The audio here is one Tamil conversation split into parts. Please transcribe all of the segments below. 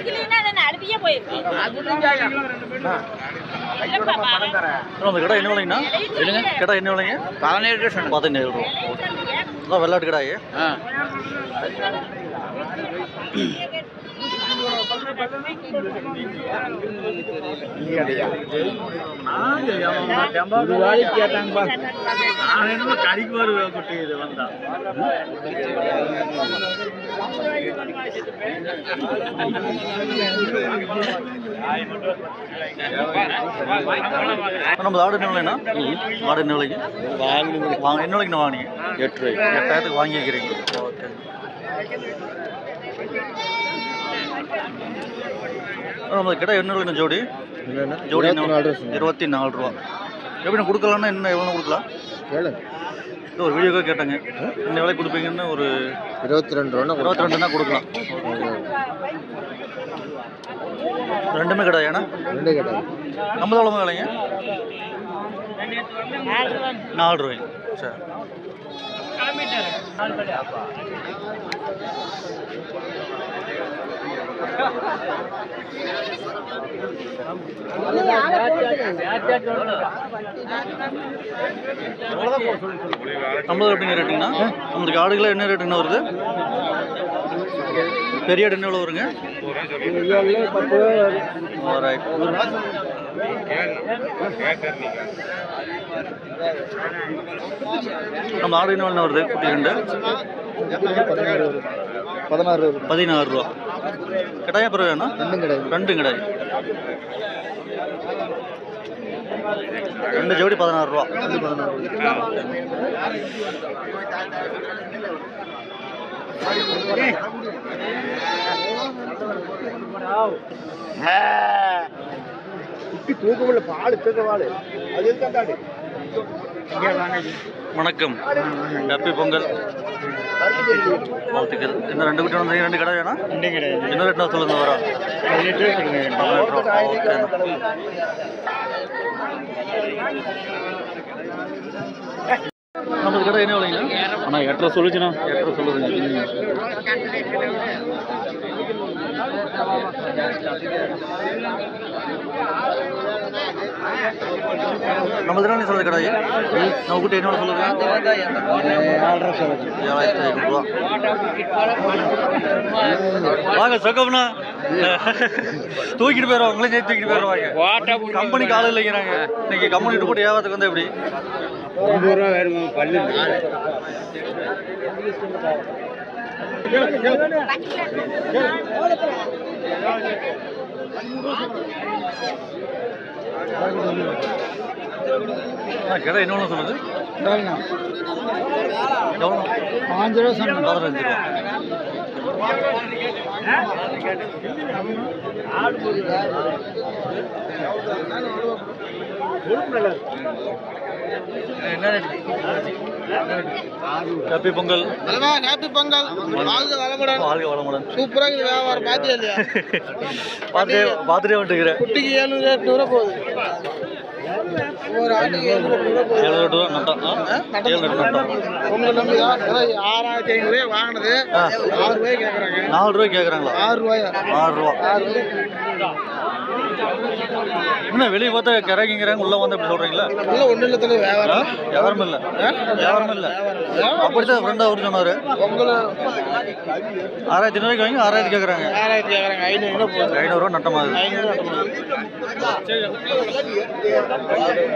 இல்லைன்னா நான் அடுப்பியே போயிருக்கேன் இல்லப்பா, பாவம். அந்த கடை என்ன விலைங்கண்ணா இல்லைங்க கடை என்ன விலைங்க? பதினேழு சொன்னது பதினேழு ரூபா அதான் வெள்ளாட்டு கடாயி. ஆ. கறிக்கு வருவேன் குட்டி இது வந்தா நம்ம ஆடு என்ன விலைண்ணா? ஆடு என்ன விலைக்கு? வாங்க என்ன விலைக்கு வாங்கினீங்க? எட்டு ரூபாய் எட்டாயிரத்துக்கு வாங்கி வைக்கிறீங்க ஓகே. நம்ம கிட்ட என்ன ஜோடி? ஜோடி இருபத்தி நாலு ரூபா எப்படி கொடுக்கலாம்னா என்ன எவ்வளோ கொடுக்கலாம்? இது ஒரு வீடியோக்காக கேட்டாங்க. என்ன விலை கொடுப்பீங்கன்னு ஒரு இருபத்தி ரெண்டு ரூபா இருபத்தி ரெண்டுனா கொடுக்கலாம். ரெண்டுமே கிடையாண்ணா ரெண்டு கேட்டாங்க நம்ம எவ்வளோ விலைங்க? நாலு ரூபாய் சரி. நம்மளது எப்படிங்க ரேட்டுங்கண்ணா? நம்மளுக்கு ஆடுகளை என்ன ரேட்டுங்கண்ணா வருது? பெரிய ஆடு என்ன வருங்க? நம்ம ஆடு என்ன வருது? குட்டி ரெண்டு. பதினாறு ரூபா. பதினாறு ரூபா கிடாயா பிறகுண்ணா ரெண்டும் கிடையாது. ரெண்டும் கிடையாது. ரெண்டு ஜோடி பதினாறு ரூபா. குட்டி தூக்கமில்ல பாடு தூக்க வாடு அது இருக்காண்டாடு வணக்கம். ஹாப்பி பொங்கல். வாழ்த்துக்கள். என்ன ரெண்டு குட்டி வந்தீங்க ரெண்டு கடை வேணா ரெண்டும் கிடையாது என்ன ரேட்னா சொல்லுங்க வரா. பதினெட்டு ரூபா சொல்லுங்க பதினெட்டு ரூபா ஓகே கடை என்ன விலைங்க? அண்ணா எட்டரை சொல்லிச்சுண்ணா. எட்டு சொல்லுதுங்க. நம்ம தினம் சொல்றது கிடையாது நம்ம குட்டி என்ன சொல்லுங்க ஐநூறுரூவா வாங்க சொக்கம்னா தூக்கிட்டு போயிடுவாங்க உங்களே சேர்த்து தூக்கிட்டு போயிடுவாங்க கம்பெனிக்கு ஆள் இல்லைங்கிறாங்க. இன்னைக்கு கம்பெனி போட்டு ஏவாத்துக்கு வந்து எப்படி? ஐம்பது ரூபா வேணுமா பல்லு ஆ கடை என்ன சொல்லுது. எவ்வளோ பாஞ்சு ரூபா சொன்னேன் பதினஞ்சு ரூபா. ஹாப்பி பொங்கல். ஹாப்பி பொங்கல். வாழ்க வளமுடன். வாழ்க வளமுடன். சூப்பராக இருக்குது வியாபாரம். பார்த்தியா இல்லையா? பார்த்துட்டே பார்த்துட்டே வந்துக்கிறேன் குட்டிக்கு ஏழ்நூறு எட்நூறு போகுது. ஒரு ஆட்டுக்கு போகுது. ஏழு ரூபா நட்டம். நட்டம். உங்களை நம்பி தான் ஆறாயிரத்தி ஐநூறு வாங்கினது. ஆறு ரூபாய் கேட்குறாங்க. நாலு ரூபாய் கேட்குறாங்களா? ஆறு ரூபாயா. ஆறு ரூபா. ஆறு என்ன வெளியே பார்த்தா கிறங்கிங்கிறாங்க உள்ள வந்து இப்படி சொல்றீங்களா? உள்ள ஒன்றும் இல்லை தலை? வியாபாரம். வியாபாரம் இல்லை. வியாபாரம் இல்லை. அப்படித்தான் ஃப்ரெண்ட் அவர் சொன்னாரு. உங்களை ஆறாயிரத்தி ஐநூறுக்கு வாங்கி ஆறாயிரத்தி கேட்குறாங்க. ஆறாயிரத்தி கேட்குறாங்க. ஐநூறு ஐநூறுரூவா நட்டமாகுது ஐநூறு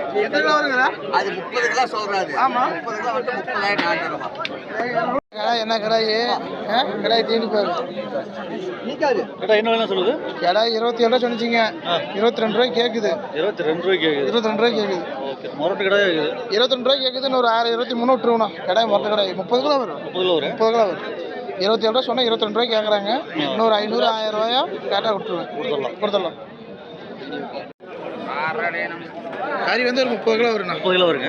அது முப்பது கிலோ சொல்றாரு. ஆமா. முப்பது கிலோ வந்து முப்பதாயிரம் நானூறுபா கடை என்ன கடாயி? கடாய் தீனி பாரு என்ன சொல்லுது? கடாய் இருபத்தி ஏழு ரூபா சொன்னிச்சிங்க. ஆ. இருபத்தி ரெண்டு ரூபாய் கேட்குது இருபத்தி ரெண்டு கேட்குது இருபத்தி ரெண்டு ரூபாய் கேட்குது ஓகே முரட்டு கடை இருபத்தி ரெண்டு ரூபாய் ஆறு இருபத்தி மூணு விட்டுருவோண்ணா. கடாய் மொத்த கடாய். முப்பது கிலோ வரும். முப்பது கிலோ வரும். முப்பது கிலோ வரும். இருபத்தி ஏழு ரூபா சொன்னால் இருபத்தி ரெண்டு ரூபாய் கேட்குறாங்க இன்னொரு ஐநூறு ஆயிரம் ரூபாயா? விட்டுருவேன். கொடுத்துடலாம். கொடுத்துடலாம். கறி வந்து ஒரு முப்பது கிலோ வருண்ணா. முப்பது கிலோ வருங்க.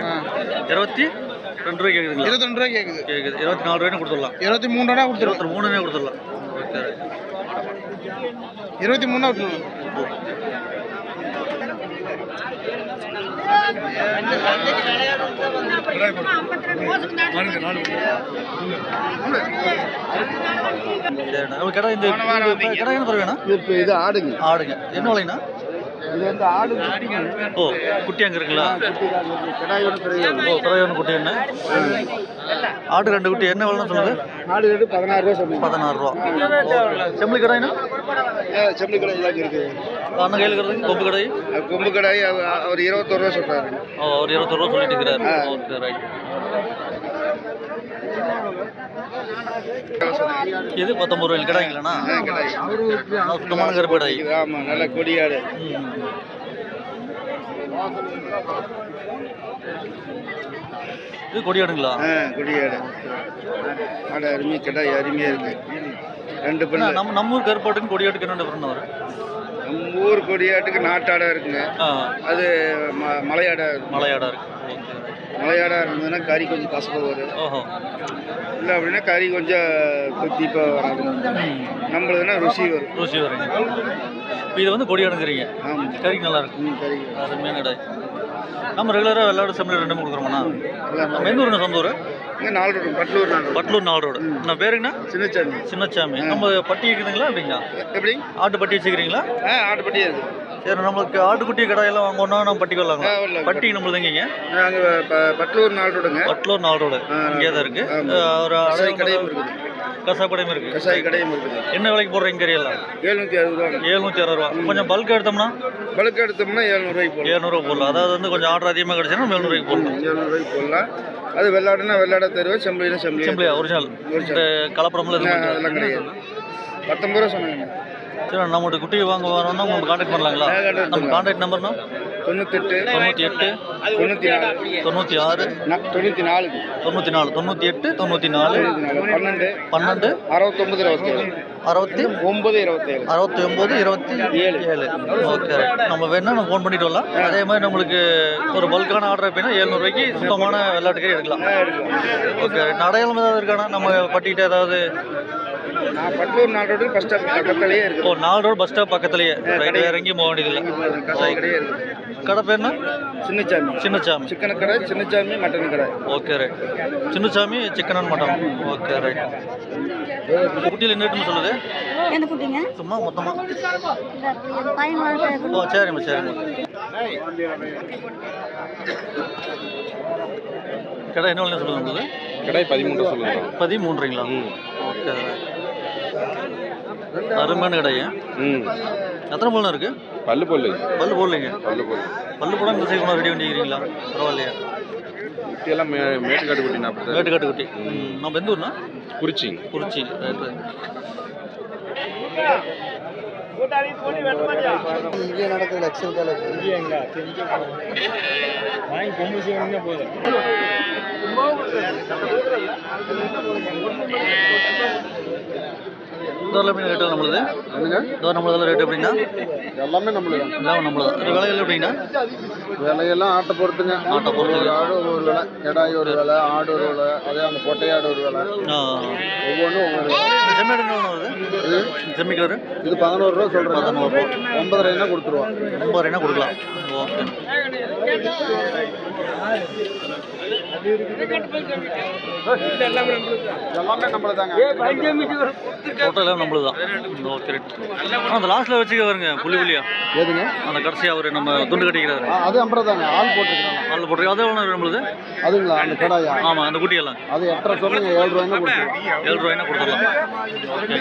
இருபத்தி ரெண்டு ரூபாய் கேட்குதுங்களா இருபத்தி ரெண்டு ரூபாய் கேட்குது கேட்குது இருபத்தி நாலு ரூபாய்னு கொடுத்துடலாம். இருபத்தி மூணு ரூபா கொடுத்துருவோம். இருபத்தி மூணுனே கொடுத்துடலாம். ஓகே இருபத்தி மூணா நம்ம கடை இந்த கடை என்ன இப்போ இது ஆடுங்க. ஆடுங்க. என்ன விலைண்ணா? இது வந்து ஆடு ஓ குட்டி அங்கே இருக்குங்களா? கிடாய் ஓ பிறகு குட்டி என்ன? ஆடு ரெண்டு குட்டி. என்ன விலைன்னு சொல்லுங்க? ஆடு ரேட்டு பதினாறு ரூபா பதினாறு ரூபா. செம்மலி கடாய்னா செம்மறி கடை இதாக இருக்குது அண்ணன் கையில் இருக்கிறது கொம்பு கடை கொம்பு கடாய் அவர் இருபத்தொரு ரூபா சொல்கிறாரு ஓ ஒரு இருபத்தொரு ரூபா சொல்லிட்டு இருக்கிறாரு. Okay right. இது பத்தொம்பது ரூபாய் கடாய்ங்களாண்ணா சுத்தமான கருப்பு கடாய் ஆமாம் நல்ல கொடியாடு. இது கொடியாடுங்களா? ஆ கொடியாடு ஆடு அருமை கடாய் அருமையாக இருக்குது ரெண்டு பல்லு. நம்ம நம்ம ஊர் கருப்பாட்டுக்கும் கொடியாட்டுக்கு என்ன டிஃபரெண்ட் வரும்? ஊர் கொடியாட்டுக்கு நாட்டாடா இருக்குங்க. அது ம மலையாடா இருக்கு. மலையாடா இருக்கு. ஓகே மலையாடா இருந்ததுன்னா கறி கொஞ்சம் கசப்பாக வரும் இல்லை அப்படின்னா கறி கொஞ்சம் கொத்திப்பாக வராது. நம்மளதுன்னா ருசி வரும். ருசி வருங்க இப்போ இது வந்து கொடியாடுங்கிறீங்க ஆமாம் கறிக்கு நல்லா இருக்கு. ம் கறி. அருமையான கடை. நம்ம ரெகுலராக வெள்ளாடு செம்மறி ரெண்டுமே கொடுக்குறோம்ண்ணா? நம்ம எந்த ஊருண்ணா சொந்த ஊர்? நாலு ரோடு பட்லூர் நாலு பட்லூர் நாலு ரோடு. நான் பேருங்கண்ணா சின்னச்சாமி. சின்னச்சாமி. நம்ம பட்டி இருக்குதுங்களா அப்படிங்களா எப்படி? ஆட்டு பட்டி வச்சுக்கிறீங்களா? ஆ சரி நம்மளுக்கு ஆட்டுக்குட்டி கடையெல்லாம் வாங்கணும்னா நம்ம பட்டி வரலாம். பட்டி நம்மளுது எங்கேங்க? நாங்கள் பட்லூர் நாலு ரோடுங்க. பட்லூர் நாலு ரோடு. இங்கே தான் இருக்கு. ஆமா. அஹ் ஒரு கசாய் அடையாளம் கடையும் இருக்குது. கசாய் கடையும் இருக்குது. என்ன விலைக்கு போடுறீங்க கறியெல்லாம்? எழுநூற்றி அறுபது ரூபா எழுநூற்றி அறுபது ரூபா. கொஞ்சம் பல்க் எடுத்தோம்னா? பழுக்க எடுத்தோம்னா எழுநூறுவாய்க்கு போடலாம். எழுநூறுவா போடலாம். அதாவது வந்து கொஞ்சம் ஆர்டர் அதிகமாக கிடச்சுன்னா நம்ம எழுநூறுவாய்க்கு போடலாம். எழுநூறுவாய்க்கு போடலாம். அது வெள்ளாடுனா வெள்ளாட தருவேன் செம்பளினா செம்பளி ஒரிஜினல் இந்த கலப்படம்ல இது பண்ணுறது அதெல்லாம் கிடையாது. பத்தொம்பது ரூபா சொன்னாங்க. சரி நம்மகிட்ட குட்டி வாங்க வரோம்னா உங்களுக்கு காண்டாக்ட் பண்ணலாங்களா? நம்ம காண்டாக்ட் நம்பர்னா தொண்ணூத்தெட்டு தொண்ணூற்றி எட்டு தொண்ணூற்றி நாலு தொண்ணூற்றி ஆறு தொண்ணூற்றி நாலுக்கு தொண்ணூற்றி நாலு தொண்ணூற்றி எட்டு தொண்ணூற்றி நாலு நாலு பன்னெண்டு பன்னெண்டு அறுபத்தொம்பது இருபத்தேழு அறுபத்தி ஒம்பது இருபத்தேழு அறுபத்தி ஒம்பது இருபத்தி ஏழு. ஏழு. ஓகே. நம்ம வேணா நம்ம ஃபோன் பண்ணிட்டு வரலாம். அதே மாதிரி நம்மளுக்கு ஒரு பல்கான ஆர்டர் அப்படின்னா எழுநூறுவாய்க்கு சுத்தமான வெள்ளாட்டுக்கறி எடுக்கலாம். ஓகே. அடையாளம் ஏதாவது இருக்கானா? நம்ம பட்டிக்கிட்ட ஏதாவது நான் பட்லூர் நாலு ரோடு பஸ் ஸ்டாப் பக்கத்துலேயே ஓ இருக்குது நாலு ரோடு பஸ் ஸ்டாப் பக்கத்துலேயே. ரைட் வேற எங்கேயும் போக வேண்டியதில்லை. கடையே இருக்குது கடை சின்னச்சாமி. சிக்கன் கடை சின்னச்சாமி மட்டன் கடை. Okay right. Chinnasamy chicken and mutton okay right. குட்டியில் என்ன ரேட்டுன்னு சொல்லுது? என்ன குட்டிங்க? சும்மா மொத்தமாக ஓ சரிம்மா சரிம்மா. கடை என்ன சொல்லுங்க கடை பதிமூன்று சொல்லுங்க. பதிமூன்றுங்களா? ஓகே அருமையான கடையா ம். எத்தனை பல்லு இருக்கு? பல்லு பொல்லு பல்லு போடலைங்க பல்லு பொல்லு பல்லு போட இந்த சைக்கிள் ரெடி பண்ணிக்கிறீங்களா? பரவாயில்லையா. குட்டியெல்லாம் மே மேட்டுக்காட்டு குட்டி நாற்பது வேட்டுக்காட்டு குட்டி ம், நம்ம எந்த ஊர்னா? குறிச்சி. குறிச்சி. இங்கே நடக்குது லட்சம் காலேஜ் இதோட மீன் ரேட்டு நம்மளுது? இதோ நம்மளதில் ரேட் எப்படின்னா எல்லாமே நம்மளுக்கு எல்லாம் நம்மளது. இது விலைகள் எப்படின்னா விலையெல்லாம் ஆட்டை பொறுத்துங்க. ஆட்டை பொறுத்து. ஒரு ஆடு ஒரு விலை எடாய் ஒரு விலை ஆடு ஒரு விலை அதே அந்த பொட்டையாடு ஒரு விலை. ஒவ்வொன்றும் ஒவ்வொரு விலை. இந்த செம்மி என்ன வருது? இது? செம்மி கலரு? இது பதினோரு ரூபா சொல்கிறேன் பதினோரு ரூபா. ஒன்பதரைனா கொடுத்துருவோம். ஒன்பது என்ன கொடுக்கலாம்? ஓகே எல்லாமே நம்மளது தாங்க தான் ஓகே அந்த லாஸ்ட்டில் வச்சுக்க வருங்க புள்ளி புள்ளியா எதுங்க? அந்த கடைசியாக அவர் நம்ம துண்டு கட்டிக்கிறாரு. அது அம்பரம் தாங்க. ஆள் போட்டுருக்காங்க அதில் போட்டு அதே எவ்வளோ நம்மளுது. அதுங்களா? அந்த கடாயா? ஆமாம் அந்த குட்டியெல்லாம். அது எட்டரை சொல்லுங்க ஏழு ரூபாய்னா கொடுத்துருவோம். ஏழு ரூபாய்னா கொடுத்துடலாம். ஓகே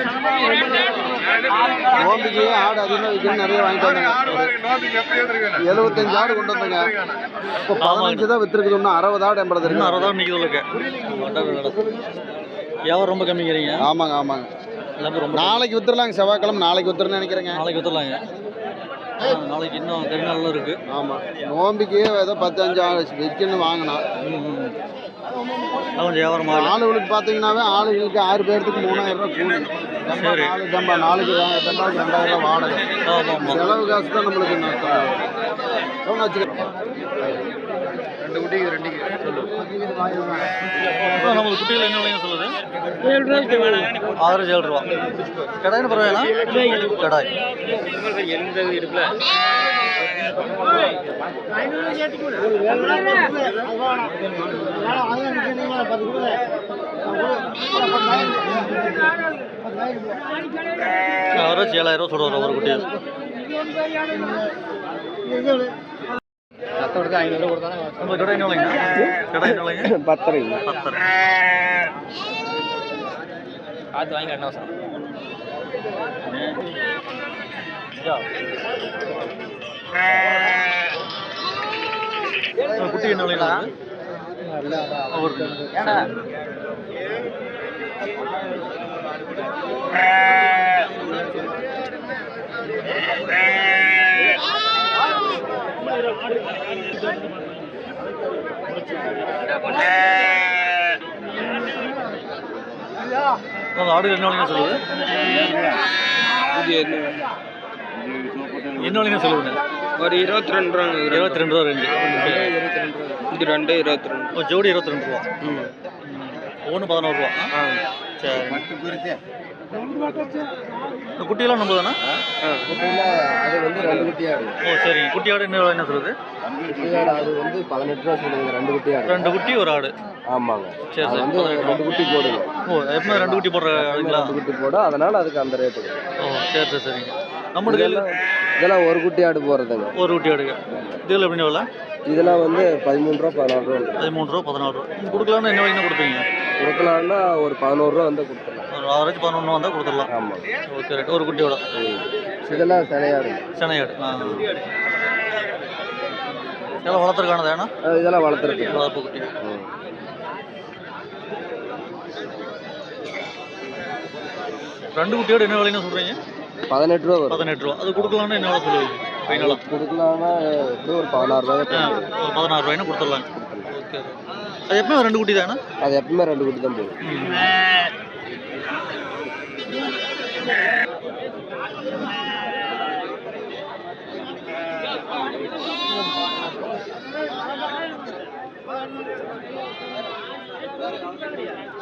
நோம்பிக்கு ஆடு அதிகமாக விற்கணும் நிறைய வாங்கிட்டு வந்தாங்க. எழுபத்தஞ்சு ஆடு கொண்டு வந்தாங்க. இப்போ பதினஞ்சு தான் வித்துருக்குது. இன்னும் அறுபது ஆடு எண்பது இருக்கு. அறுபதாயிரம் நிற்கிது உங்களுக்கு ரொம்ப கம்மிங்கிறீங்க. ஆமாங்க ஆமாங்க. நாளைக்கு வித்துடலாங்க செவ்வாய்க்கிழமை நாளைக்கு வித்துருன்னு நினைக்கிறேங்க. நாளைக்கு வித்துடலாங்க நாளைக்கு இன்னும் கறி நாளெலாம் இருக்குது ஆமாம் நோம்பிக்கு ஏதோ பத்தஞ்சு ஆடு விற்கணும் வாங்கினா வியாபாரம் ஆளுகளுக்கு பார்த்தீங்கன்னாவே ஆளுகளுக்கு ஆறு பேர்த்துக்கு மூணாயிரம் ரூபாய் கூலி. நாலு டம்பா நாளைக்கு ரெண்டாயிரம் ரூபாய் வாடகை. செலவு காசு தான் நம்மளுக்கு ரெண்டு குட்டிக்கு ரெண்டு நம்ம குட்டியில் என்ன விலைங்க சொல்லுது? ஆவரேஜ் ஏழு ரூபா. கடாய்னு பரவாயில்ல கடாய். ஆவரேஜ் ஏழாயிரம் ரூபா சொல்லுவார் ஒரு குட்டி நம்ம கடை என்ன விலைங்க கடை என்ன விலைங்க பத்தரை குட்டி என்ன சொல்லுது? என்ன விலைங்க சொல்லுதுங்க? ஒரு இருபத்தி ரெண்டு ரூபா இருபத்தி ரெண்டு ரூபா. ரெண்டு இது ரெண்டு இருபத்தி ரெண்டு ஜோடி இருபத்தி ரெண்டு ரூபா ஒன்று பதினோரு ரூபா. ஆ? சரி. இந்த குட்டியெல்லாம் நம்ம தானே அது வந்து ரெண்டு குட்டி ஆடு ஓ சரிங்க குட்டி ஆடு என்ன என்ன சொல்லுது குட்டி ஆடு அது வந்து பதினெட்டு ரூபா சொல்லுங்க ரெண்டு குட்டி ஆடு ரெண்டு குட்டி ஒரு ஆடு. ஆமாங்க. சரி, சரி. வந்து ரெண்டு குட்டி போடுங்க. ஓ எப்பவுமே ரெண்டு குட்டி போடுற ஆடுங்களா ரெண்டு குட்டி போட அதனால அதுக்கு அந்த ரேட்டு ஓ சரி சரி சரிங்க நம்மளுக்கு இதெல்லாம் ஒரு குட்டி ஆடு போடுறதுங்க. ஒரு குட்டி ஆடுங்க இதில் எப்படின்னு இதெல்லாம் வந்து பதிமூணு ரூபா பதினாலு ரூபா. பதிமூணு ரூபா பதினாறு ரூபா. கொடுக்கலான்னு என்ன வரைக்கும் கொடுப்பீங்க? கொடுக்கலாம்னா ஒரு பதினோரு ரூபா வந்து கொடுத்துடலாம். ஒரு ஆவரேஜ் பதினொன்று வந்தால் கொடுத்துடலாம். ஆமாம் ஓகே ரைட் ஒரு குட்டியோட. இதெல்லாம் சிலையாடு சென்னையாடு ஆ. எல்லாம் வளர்த்துருக்கானது ஏன்னா இதெல்லாம் வளர்த்துருக்கு. வளர்ப்பு குட்டி. ரெண்டு குட்டியோட என்ன விலைன்னு சொல்கிறீங்க பதினெட்டு ரூபா பதினெட்டு ரூபா. அது கொடுக்கலான்னு என்ன விலை சொல்லுவீங்க? ஃபைனலாக கொடுக்கலாம்னா ஒரு பதினாறு ரூபாய் பதினாறு ரூபாய்னு கொடுத்துடலாம் ஓகே. அது எப்பவுமே ரெண்டு குட்டி தானே? அது எப்பவுமே ரெண்டு குட்டி தான் போகும். Thank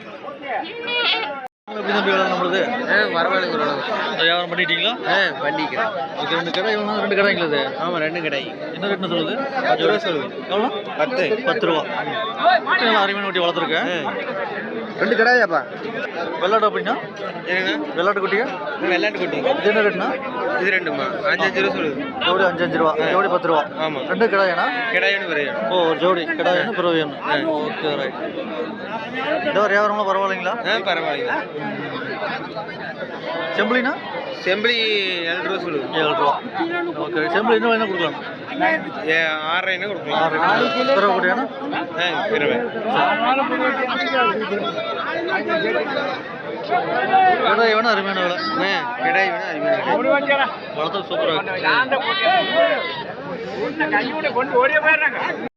எப்படி தம்பி நம்மளுது? வியாபாரம் பண்ணிட்டீங்களா? ஆ பண்ணிக்கிறேன். ஓகே ரெண்டு கடை எவ்வளோ ரெண்டு கடைங்களா இது ஆமாம் ரெண்டு கடை. என்ன ரேட்னு சொல்லுது? பத்து ரூபா சொல்லுது. எவ்வளோ பத்து. பத்து ரூபா. அருமையான குட்டி வளர்த்துருக்கேன் ரெண்டு கடாயாப்பா. அப்படின்னா? வெள்ளாட்டு குட்டியா? வெள்ளாட்டு குட்டி. இது என்ன ரேட்னா இது ரெண்டுமா? அஞ்சு அஞ்சு ரூபா சொல்லுது. ஜோடி அஞ்சு அஞ்சு ரூபா. ஜோடி பத்து ரூபா. ஆமாம் ரெண்டு கடாயனா கிடாயின்னு வரையும் ஓ ஜோடி. கடாயன்னு பிறகு ஓகே ரைட் ஒரு வியாபாரம்லாம் பரவாயில்லைங்களா? ஆ பரவாயில்ல செம்பிளினா? செம்பிளி ஏழு ரூபா சொல்லுது. ஏழு ரூபா ஓகே செம்பிளி என்ன வேணும் கொடுக்கலாம்? ஏ ஆறரைன்னா கொடுக்கலாம்? ஆறு பிறகு குட்டியானா? ஆ பிறவை. கடாய் வேணும் அருமையான வேலை. ஆ கிடாய் வேணா அருமையான வளர்த்து சூப்பராக